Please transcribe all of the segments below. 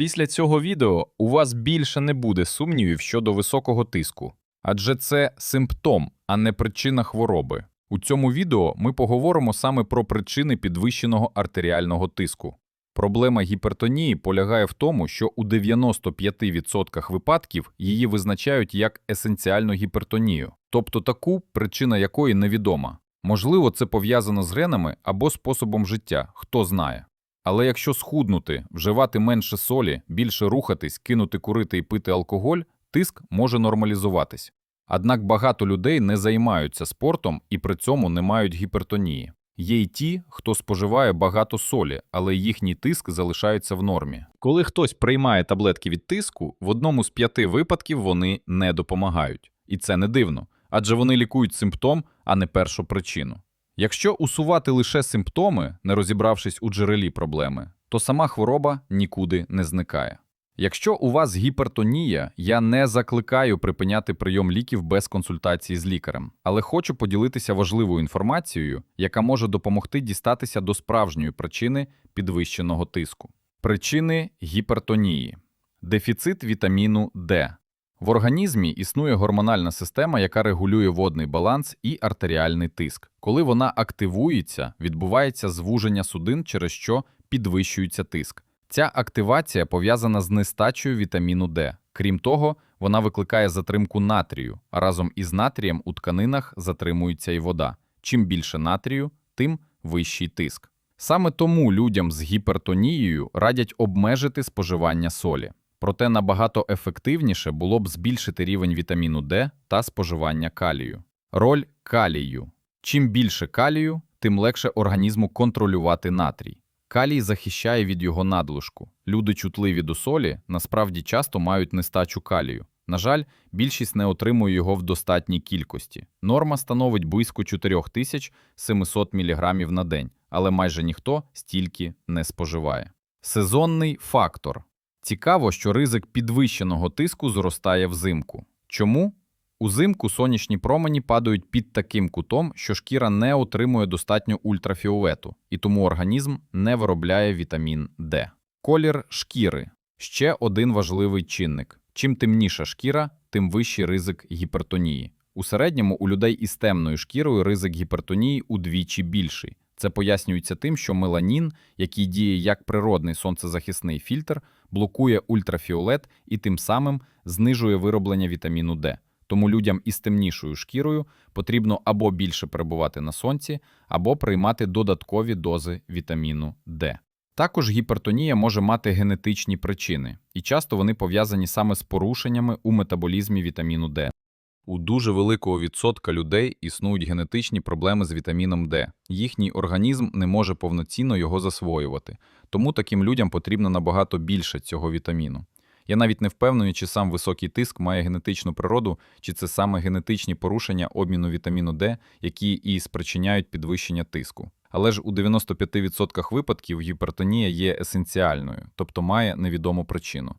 Після цього відео у вас більше не буде сумнівів щодо високого тиску, адже це симптом, а не причина хвороби. У цьому відео ми поговоримо саме про причини підвищеного артеріального тиску. Проблема гіпертонії полягає в тому, що у 95% випадків її визначають як есенціальну гіпертонію, тобто таку, причина якої невідома. Можливо, це пов'язано з генами або способом життя, хто знає. Але якщо схуднути, вживати менше солі, більше рухатись, кинути курити і пити алкоголь, тиск може нормалізуватись. Однак багато людей не займаються спортом і при цьому не мають гіпертонії. Є й ті, хто споживає багато солі, але їхній тиск залишається в нормі. Коли хтось приймає таблетки від тиску, в одному з п'яти випадків вони не допомагають. І це не дивно, адже вони лікують симптом, а не першу причину. Якщо усувати лише симптоми, не розібравшись у джерелі проблеми, то сама хвороба нікуди не зникає. Якщо у вас гіпертонія, я не закликаю припиняти прийом ліків без консультації з лікарем, але хочу поділитися важливою інформацією, яка може допомогти дістатися до справжньої причини підвищеного тиску. Причини гіпертонії. Дефіцит вітаміну Д. В організмі існує гормональна система, яка регулює водний баланс і артеріальний тиск. Коли вона активується, відбувається звуження судин, через що підвищується тиск. Ця активація пов'язана з нестачею вітаміну Д. Крім того, вона викликає затримку натрію, а разом із натрієм у тканинах затримується і вода. Чим більше натрію, тим вищий тиск. Саме тому людям з гіпертонією радять обмежити споживання солі. Проте набагато ефективніше було б збільшити рівень вітаміну Д та споживання калію. Роль калію. Чим більше калію, тим легше організму контролювати натрій. Калій захищає від його надлишку. Люди, чутливі до солі, насправді часто мають нестачу калію. На жаль, більшість не отримує його в достатній кількості. Норма становить близько 4700 мг на день, але майже ніхто стільки не споживає. Сезонний фактор. Цікаво, що ризик підвищеного тиску зростає взимку. Чому? Узимку сонячні промені падають під таким кутом, що шкіра не отримує достатньо ультрафіолету, і тому організм не виробляє вітамін Д. Колір шкіри ще один важливий чинник. Чим темніша шкіра, тим вищий ризик гіпертонії. У середньому у людей із темною шкірою ризик гіпертонії удвічі більший. Це пояснюється тим, що меланін, який діє як природний сонцезахисний фільтр, блокує ультрафіолет і тим самим знижує вироблення вітаміну Д. Тому людям із темнішою шкірою потрібно або більше перебувати на сонці, або приймати додаткові дози вітаміну Д. Також гіпертонія може мати генетичні причини, і часто вони пов'язані саме з порушеннями у метаболізмі вітаміну Д. У дуже великого відсотка людей існують генетичні проблеми з вітаміном Д. Їхній організм не може повноцінно його засвоювати, тому таким людям потрібно набагато більше цього вітаміну. Я навіть не впевнений, чи сам високий тиск має генетичну природу, чи це саме генетичні порушення обміну вітаміну Д, які і спричиняють підвищення тиску. Але ж у 95% випадків гіпертонія є есенціальною, тобто має невідому причину.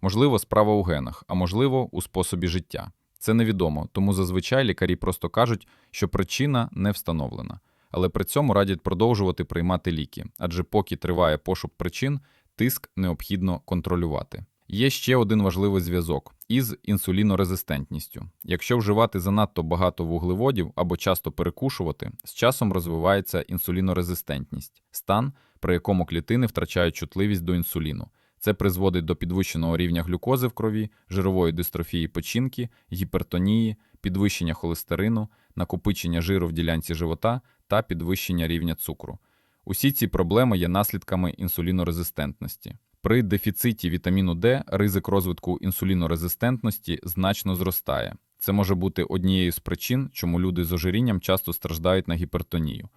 Можливо, справа у генах, а можливо, у способі життя. Це невідомо, тому зазвичай лікарі просто кажуть, що причина не встановлена, але при цьому радять продовжувати приймати ліки, адже поки триває пошук причин, тиск необхідно контролювати. Є ще один важливий зв'язок із інсулінорезистентністю. Якщо вживати занадто багато вуглеводів або часто перекушувати, з часом розвивається інсулінорезистентність, стан, при якому клітини втрачають чутливість до інсуліну. Це призводить до підвищеного рівня глюкози в крові, жирової дистрофії печінки, гіпертонії, підвищення холестерину, накопичення жиру в ділянці живота та підвищення рівня цукру. Усі ці проблеми є наслідками інсулінорезистентності. При дефіциті вітаміну Д ризик розвитку інсулінорезистентності значно зростає. Це може бути однією з причин, чому люди з ожирінням часто страждають на гіпертонію.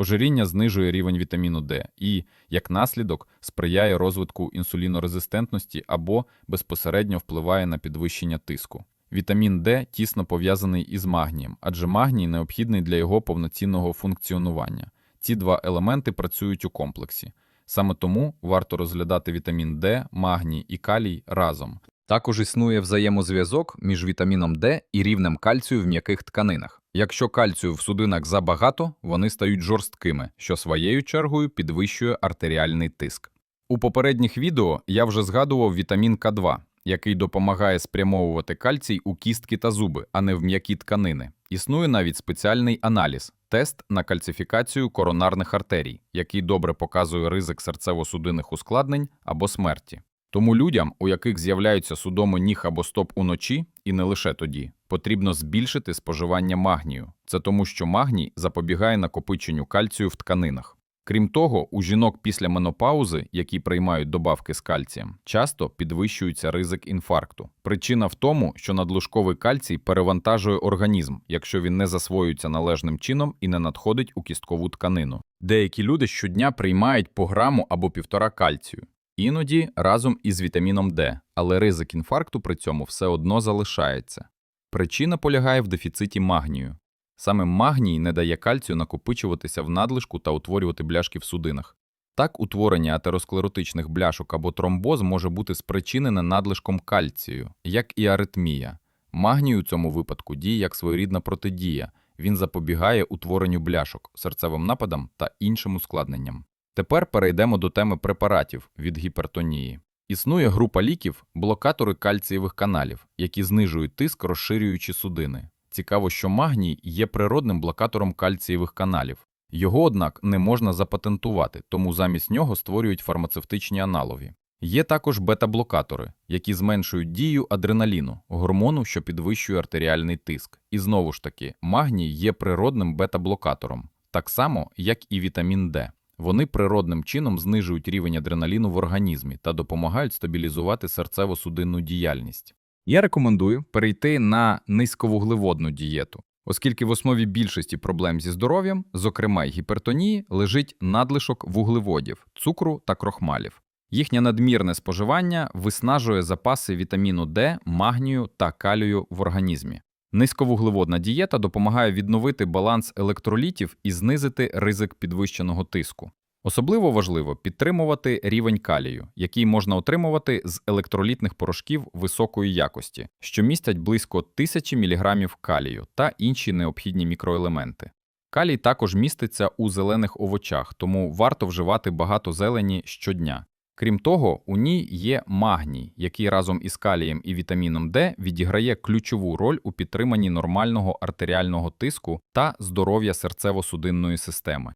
Ожиріння знижує рівень вітаміну Д і, як наслідок, сприяє розвитку інсулінорезистентності або безпосередньо впливає на підвищення тиску. Вітамін Д тісно пов'язаний із магнієм, адже магній необхідний для його повноцінного функціонування. Ці два елементи працюють у комплексі. Саме тому варто розглядати вітамін Д, магній і калій разом. Також існує взаємозв'язок між вітаміном Д і рівнем кальцію в м'яких тканинах. Якщо кальцію в судинах забагато, вони стають жорсткими, що своєю чергою підвищує артеріальний тиск. У попередніх відео я вже згадував вітамін К2, який допомагає спрямовувати кальцій у кістки та зуби, а не в м'які тканини. Існує навіть спеціальний аналіз тест на кальцифікацію коронарних артерій, який добре показує ризик серцево-судинних ускладнень або смерті. Тому людям, у яких з'являються судоми ніг або стоп уночі, і не лише тоді, потрібно збільшити споживання магнію. Це тому, що магній запобігає накопиченню кальцію в тканинах. Крім того, у жінок після менопаузи, які приймають добавки з кальцієм, часто підвищується ризик інфаркту. Причина в тому, що надлишковий кальцій перевантажує організм, якщо він не засвоюється належним чином і не надходить у кісткову тканину. Деякі люди щодня приймають по граму або півтора кальцію, іноді разом із вітаміном Д, але ризик інфаркту при цьому все одно залишається. Причина полягає в дефіциті магнію. Саме магній не дає кальцію накопичуватися в надлишку та утворювати бляшки в судинах. Так, утворення атеросклеротичних бляшок або тромбоз може бути спричинене надлишком кальцію, як і аритмія. Магній у цьому випадку діє як своєрідна протидія. Він запобігає утворенню бляшок, серцевим нападам та іншим ускладненням. Тепер перейдемо до теми препаратів від гіпертонії. Існує група ліків блокатори кальцієвих каналів, які знижують тиск, розширюючи судини. Цікаво, що магній є природним блокатором кальцієвих каналів. Його, однак, не можна запатентувати, тому замість нього створюють фармацевтичні аналоги. Є також бета-блокатори, які зменшують дію адреналіну, гормону, що підвищує артеріальний тиск. І знову ж таки, магній є природним бета-блокатором, так само, як і вітамін Д. Вони природним чином знижують рівень адреналіну в організмі та допомагають стабілізувати серцево-судинну діяльність. Я рекомендую перейти на низьковуглеводну дієту, оскільки в основі більшості проблем зі здоров'ям, зокрема й гіпертонії, лежить надлишок вуглеводів, цукру та крохмалів. Їхнє надмірне споживання виснажує запаси вітаміну Д, магнію та калію в організмі. Низьковуглеводна дієта допомагає відновити баланс електролітів і знизити ризик підвищеного тиску. Особливо важливо підтримувати рівень калію, який можна отримувати з електролітних порошків високої якості, що містять близько 1000 мг калію та інші необхідні мікроелементи. Калій також міститься у зелених овочах, тому варто вживати багато зелені щодня. Крім того, у ній є магній, який разом із калієм і вітаміном Д відіграє ключову роль у підтриманні нормального артеріального тиску та здоров'я серцево-судинної системи.